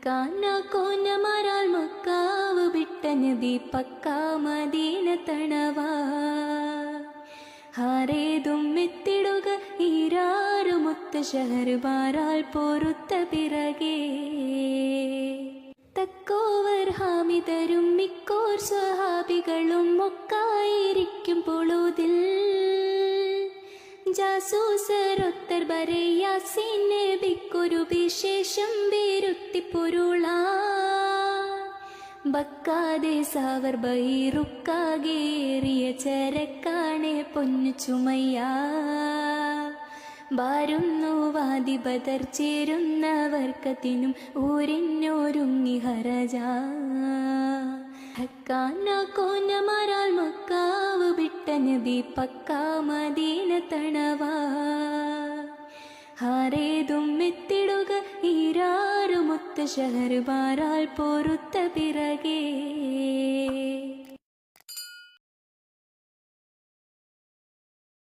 ഹക്കാന കോനമരാൽ macaw വിട്ട നബി പക്കാ മദീന തണവാ. ഹാരേതും എത്തിടുക ഈരാറുമൊത്ത ഷഹർബാരാൽ പൊറുത്ത പിറകേ. തക്കോവർ ഹാമിതരും മിക്കോർ സ്വഹാബികളും ഒക്കായിരിക്കും പൊളുതിൽ. നബിക്കൊരു വിശേഷം വീരുത്തിപ്പൊരുളാ ബക്കാതെ സാവർ ബൈറുക്കാകേറിയ ചരക്കാണെ പൊന്നു ചുമയ്യാ. വാരുന്നു വാതി ബദർ ചേരുന്നവർക്കത്തിനും ഊരിന്നോരുങ്ങി ഹരജാ. കോനമരാൽ മക്കാവ് വിട്ട നബി പക്കാ മദീന തണവാ. ഹാരേതും എത്തിടുക ഈരാറുമൊത്ത ഷഹർബാരാൽ പൊറുത്ത പിറകേ.